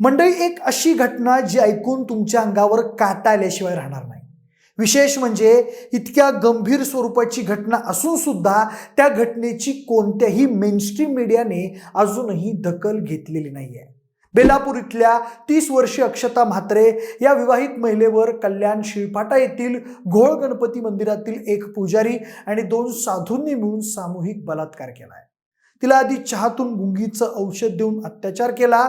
मंडळी एक अशी घटना जी ऐकून तुमच्या अंगावर काटा आल्याशिवाय राहणार नाही. विशेष म्हणजे इतक्या गंभीर स्वरूपाची घटना असून सुद्धा त्या घटनेची कोणत्याही मेनस्ट्रीम मीडियाने अजूनही दखल घेतलेली नाही आहे बेलापूर इथल्या तीस वर्षीय अक्षता म्हात्रे या विवाहित महिलेवर कल्याण शिळपाटा येथील घोळ गणपती मंदिरातील एक पुजारी आणि दोन साधूंनी मिळून सामूहिक बलात्कार केला आहे तिला आधी चहातून गुंगीचं औषध देऊन अत्याचार केला.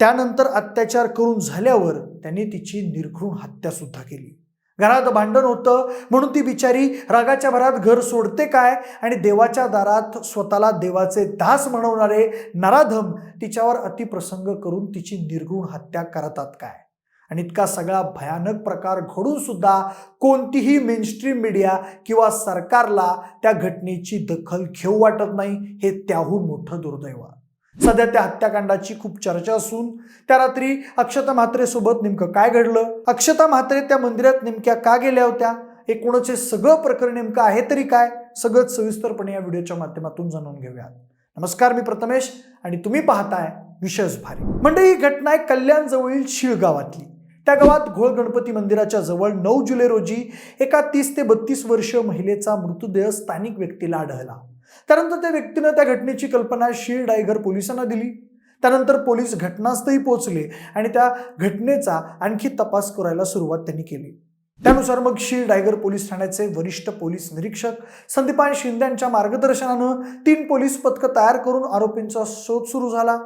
त्यानंतर अत्याचार करून झाल्यावर त्यांनी तिची निर्घृण हत्यासुद्धा केली घरात भांडण होतं म्हणून ती बिचारी रागाच्या भरात घर सोडते काय आणि देवाच्या दारात स्वतःला देवाचे दास म्हणवणारे नराधम तिच्यावर अतिप्रसंग करून तिची निर्घृण हत्या करतात काय आणि इतका सगळा भयानक प्रकार घडून सुद्धा कोणतीही मेनस्ट्रीम मीडिया किंवा सरकारला त्या घटनेची दखल घेऊ वाटत नाही हे त्याहून मोठं दुर्दैव आहे. सध्या त्या हत्याकांडाची खूप चर्चा असून त्या रात्री अक्षता म्हात्रेसोबत नेमकं काय घडलं? अक्षता म्हात्रे त्या मंदिरात नेमक्या का गेल्या होत्या? एकूणच हे सगळं प्रकरण नेमकं आहे तरी काय? सगळं सविस्तरपणे या व्हिडिओच्या माध्यमातून जाणून घेऊयात. नमस्कार मी प्रथमेश आणि तुम्ही पाहताय विशेष भारी. म्हणजे ही घटना आहे कल्याण जवळील शीळ गावातली त्या गावात घोळ गणपती मंदिराच्या जवळ नऊ जुलै रोजी एका तीस ते बत्तीस वर्ष महिलेचा मृतदेह स्थानिक व्यक्तीला आढळला. त्यानंतर त्या व्यक्तीनं त्या घटनेची कल्पना शीळ डायगर पोलिसांना दिली. त्यानंतर पोलीस घटनास्थळी पोहोचले आणि त्या घटनेचा आणखी तपास करायला सुरुवात त्यांनी केली. त्यानुसार मग शीळ डायगर पोलीस ठाण्याचे वरिष्ठ पोलीस निरीक्षक संदीपान शिंदे यांच्या मार्गदर्शनानं तीन पोलीस पथकं तयार करून आरोपींचा शोध सुरू झाला.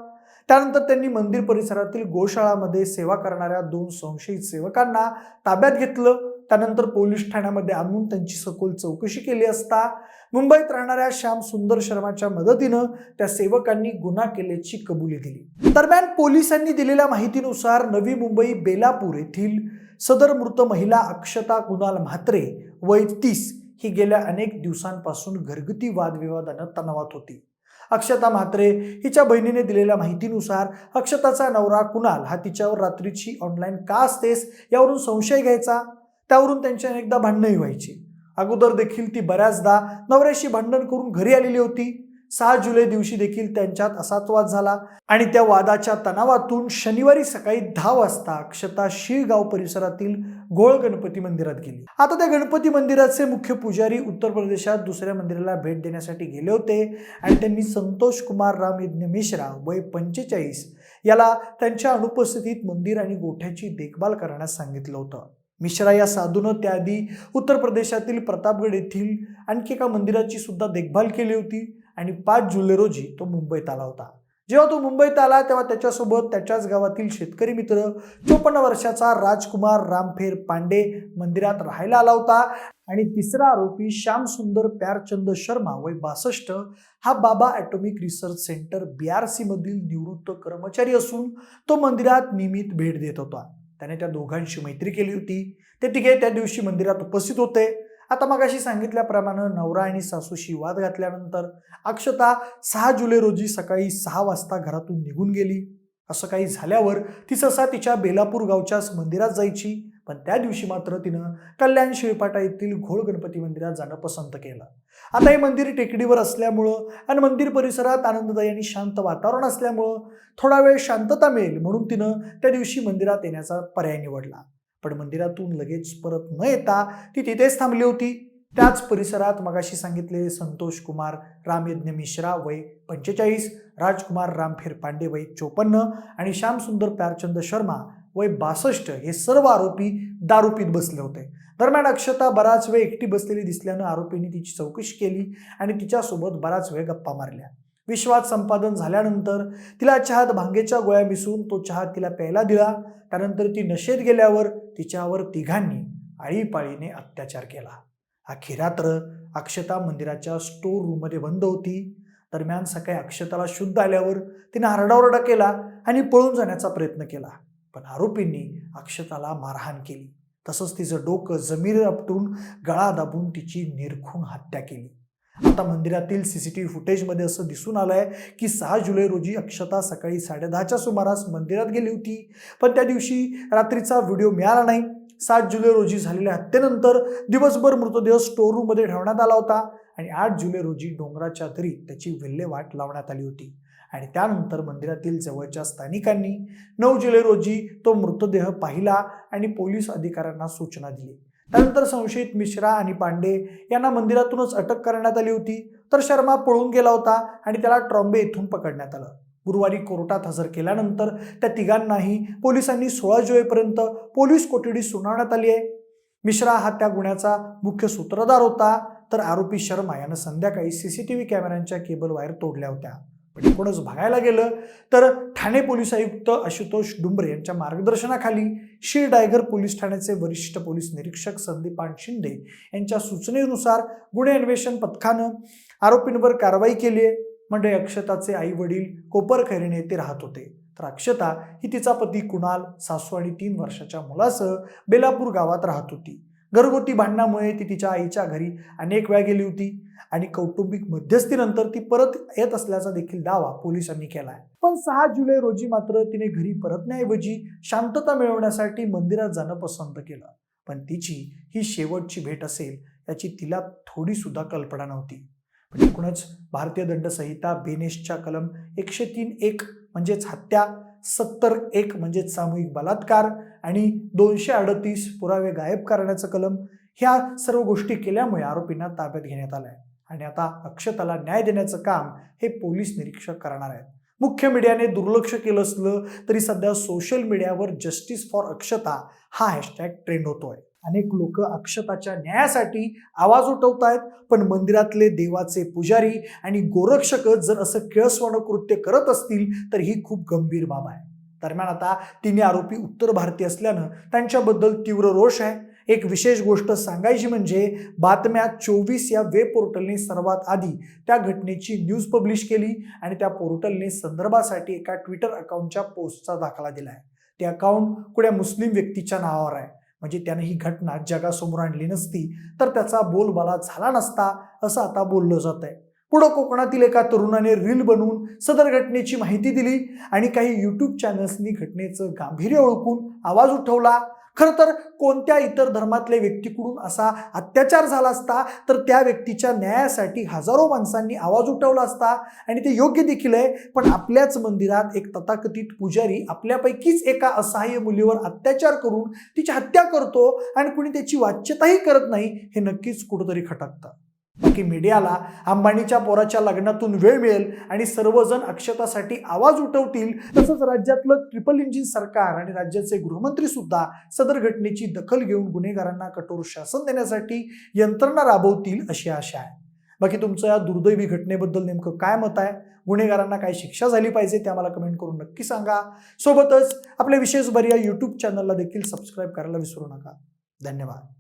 त्यानंतर त्यांनी मंदिर परिसरातील गोशाळामध्ये सेवा करणाऱ्या दोन संशयित सेवकांना ताब्यात घेतलं. त्यानंतर पोलीस ठाण्यामध्ये आणून त्यांची सखोल चौकशी केली असता मुंबईत राहणाऱ्या श्याम सुंदर शर्माच्या मदतीनं त्या सेवकांनी गुन्हा केल्याची कबुली दिली. दरम्यान पोलिसांनी दिलेल्या माहितीनुसार नवी मुंबई बेलापूर येथील सदर मृत महिला अक्षता कुणाल म्हात्रे वय तीस ही गेल्या अनेक दिवसांपासून घरगुती वादविवादानं तणावात होती. अक्षता म्हात्रे हिच्या बहिणीने दिलेल्या माहितीनुसार अक्षताचा नवरा कुणाल हा तिच्यावर रात्रीची ऑनलाईन का असतेस यावरून संशय घ्यायचा? त्यावरून त्यांची अनेकदा भांडणंही व्हायची. अगोदर देखील ती बऱ्याचदा नवऱ्याशी भांडण करून घरी आलेली होती. सहा जुलै दिवशी देखील त्यांच्यात असाच वाद झाला आणि त्या वादाच्या तणावातून शनिवारी सकाळी दहा वाजता अक्षता शिळगाव परिसरातील गोळ गणपती मंदिरात गेली. आता त्या गणपती मंदिराचे मुख्य पुजारी उत्तर प्रदेशात दुसऱ्या मंदिराला भेट देण्यासाठी गेले होते आणि त्यांनी संतोष कुमार राम यज्ञ मिश्रा वय पंचेचाळीस याला त्यांच्या अनुपस्थितीत मंदिर आणि गोठ्याची देखभाल करण्यास सांगितलं होतं. मिश्रा या साधूनं त्याआधी उत्तर प्रदेशातील प्रतापगड येथील आणखी एका मंदिराची सुद्धा देखभाल केली होती आणि पाच जुलै रोजी तो मुंबईत आला होता. जेव्हा तो मुंबईत आला तेव्हा त्याच्यासोबत त्याच्याच गावातील शेतकरी मित्र चोपन्न वर्षाचा राजकुमार रामफेर पांडे मंदिरात राहायला आला होता. आणि तिसरा आरोपी श्यामसुंदर प्यारचंद शर्मा वय बासष्ट हा Bhabha atomic research centre B R सीमधील निवृत्त कर्मचारी असून तो मंदिरात नियमित भेट देत होता. त्याने त्या दोघांशी मैत्री केली होती. ते तिघे त्या दिवशी मंदिरात उपस्थित होते. आता मगाशी सांगितल्याप्रमाणे नवरा आणि सासूशी वाद घातल्यानंतर अक्षता सहा जुलै रोजी सकाळी सहा वाजता घरातून निघून गेली. असं काही झाल्यावर ती सहसा तिच्या बेलापूर गावच्याच मंदिरात जायची. पण त्या दिवशी मात्र तिनं कल्याण शिळपाटा येथील घोळ गणपती मंदिरात जाणं पसंत केलं. आता हे मंदिर टेकडीवर असल्यामुळं आणि मंदिर परिसरात आनंददायी आणि शांत वातावरण असल्यामुळं थोडा वेळ शांतता मिळेल म्हणून तिनं त्या दिवशी मंदिरात येण्याचा पर्याय निवडला. पण मंदिरातून लगेच परत न येता ती तिथेच थांबली होती. त्याच परिसरात मगाशी सांगितले संतोष कुमार रामयज्ञ मिश्रा वय पंचेचाळीस राजकुमार रामफेर पांडे वय चोपन्न आणि श्यामसुंदर प्यारचंद शर्मा वय बासष्ट हे सर्व आरोपी दारूपीत बसले होते. दरम्यान अक्षता बराच वेळ एकटी बसलेली दिसल्यानं आरोपींनी तिची चौकशी केली आणि तिच्यासोबत बराच वेळ गप्पा मारल्या. विश्वात संपादन झाल्यानंतर तिला चहात भांगेच्या गोळ्या मिसळून तो चहा तिला प्यायला दिला. त्यानंतर ती नशेत गेल्यावर तिच्यावर तिघांनी आळीपाळीने अत्याचार केला. अखेर रात्र अक्षता मंदिराच्या स्टोर रूममध्ये बंद होती. दरम्यान सकाळी अक्षताला शुद्ध आल्यावर तिने हरडाओरडा केला आणि पळून जाण्याचा प्रयत्न केला. पण आरोपींनी अक्षताला मारहाण केली. तसंच तिचं डोकं जमीर आपटून गळा दाबून तिची निरखून हत्या केली. आता मंदिरातील सी सी टी व्ही फुटेजमध्ये असं दिसून आलं आहे की सहा जुलै रोजी अक्षता सकाळी साडेदहाच्या सुमारास मंदिरात गेली होती. पण त्या दिवशी रात्रीचा व्हिडिओ मिळाला नाही. सात जुलै रोजी झालेल्या हत्येनंतर दिवसभर मृतदेह स्टोर रूममध्ये ठेवण्यात आला होता आणि आठ जुलै रोजी डोंगराच्या दरीत त्याची विल्हेवाट लावण्यात आली होती. आणि त्यानंतर मंदिरातील जवळच्या स्थानिकांनी नऊ जुलै रोजी तो मृतदेह पाहिला आणि पोलीस अधिकाऱ्यांना सूचना दिली. त्यानंतर संशयित मिश्रा आणि पांडे यांना मंदिरातूनच अटक करण्यात आली होती तर शर्मा पळून गेला होता आणि त्याला ट्रॉम्बे येथून पकडण्यात आलं. गुरुवारी कोर्टात हजर केल्यानंतर त्या तिघांनाही पोलिसांनी सोळा जुलैपर्यंत पोलीस कोठडी सुनावण्यात आली आहे. मिश्रा हा त्या गुन्ह्याचा मुख्य सूत्रधार होता तर आरोपी शर्मा यानं संध्याकाळी सीसीटीव्ही कॅमेऱ्यांच्या केबल वायर तोडल्या होत्या. पण एकूणच बघायला गेलं तर ठाणे पोलीस आयुक्त आशुतोष डुंबरे यांच्या मार्गदर्शनाखाली शीर डायगर पोलीस ठाण्याचे वरिष्ठ पोलीस निरीक्षक संदीपान शिंदे यांच्या सूचनेनुसार गुन्हे अन्वेषण पथकानं आरोपींवर कारवाई केली आहे. म्हणजे अक्षताचे आई वडील कोपर खैरणे येथे राहत होते. तर अक्षता ही तिचा पती कुणाल सासू आणि तीन वर्षाच्या मुलासह बेलापूर गावात राहत होती. घरगुती भांडणामुळे ती तिच्या आईच्या घरी अनेक वेळा गेली होती आणि कौटुंबिक मध्यस्थीनंतर ती परत येत असल्याचा देखील दावा पोलिसांनी केला आहे पण सहा जुलै रोजी मात्र तिने घरी परतण्याऐवजी शांतता मिळवण्यासाठी मंदिरात जाणं पसंत केलं. पण तिची ही शेवटची भेट असेल याची तिला थोडी सुद्धा कल्पना नव्हती. पण एकूणच भारतीय दंडसंहिता बेनेशच्या कलम एकशे तीन एक म्हणजेच हत्या सत्तर एक म्हणजेच सामूहिक बलात्कार आणि दोनशे अडतीस पुरावे गायब करण्याचं कलम ह्या सर्व गोष्टी केल्यामुळे आरोपींना ताब्यात घेण्यात आलं आहे आणि आता अक्षताला न्याय देण्याचं काम हे पोलीस निरीक्षक करणार आहेत. मुख्य मीडियाने दुर्लक्ष केलं असलं तरी सध्या सोशल मीडियावर जस्टिस फॉर अक्षता हा हॅशटॅग ट्रेंड होतोय. अनेक लोक अक्षताच्या न्यायासाठी आवाज उठवत आहेत पण मंदिरातले देवाचे पुजारी आणि गोरक्षक जर असं खेळस्वर्ण कृत्य करत असतील तर ही खूप गंभीर बाब आहे. दरम्यान आता तिन्ही आरोपी उत्तर भारतीय असल्यानं त्यांच्याबद्दल तीव्र रोष आहे. एक विशेष गोष्ट सांगायची म्हणजे बातम्या चोवीस या वेब पोर्टलने सर्वात आधी त्या घटनेची न्यूज पब्लिश केली आणि त्या पोर्टलने संदर्भासाठी एका ट्विटर अकाउंटच्या पोस्टचा दाखला दिला आहे ते अकाउंट कुण्या मुस्लिम व्यक्तीच्या नावावर आहे. म्हणजे त्याने ही घटना जगासमोर आणली नसती तर त्याचा बोलबाला झाला नसता असं आता बोललं जात आहे पुढं कोकणातील एका तरुणाने रील बनवून सदर घटनेची माहिती दिली आणि काही यूट्यूब चॅनल्सनी घटनेचं गांभीर्य ओळखून आवाज उठवला. खरं तर कोणत्या इतर धर्मातल्या व्यक्तीकडून असा अत्याचार झाला असता तर त्या व्यक्तीच्या न्यायासाठी हजारो माणसांनी आवाज उठवला असता आणि ते योग्य देखील आहे. पण आपल्याच मंदिरात एक तथाकथित पुजारी आपल्यापैकीच एका असहाय्य मुलीवर अत्याचार करून तिची हत्या करतो आणि कुणी त्याची वाच्यताही करत नाही हे नक्कीच कुठंतरी खटकतं. बाकी मीडियाला अंबानीच्या पोराच्या लग्नातून वेळ मिळेल आणि सर्वजण अक्षतासाठी आवाज उठवतील. तसंच राज्यातलं ट्रिपल इंजिन सरकार आणि राज्याचे गृहमंत्री सुद्धा सदर घटनेची दखल घेऊन गुन्हेगारांना कठोर शासन देण्यासाठी यंत्रणा राबवतील अशी आशा आहे. बाकी तुमचं या दुर्दैवी घटनेबद्दल नेमकं काय मत आहे? गुन्हेगारांना काय शिक्षा झाली पाहिजे ते आम्हाला कमेंट करून नक्की सांगा. सोबतच आपल्या विशेष बरी या यूट्यूब चॅनलला देखील सबस्क्राईब करायला विसरू नका. धन्यवाद.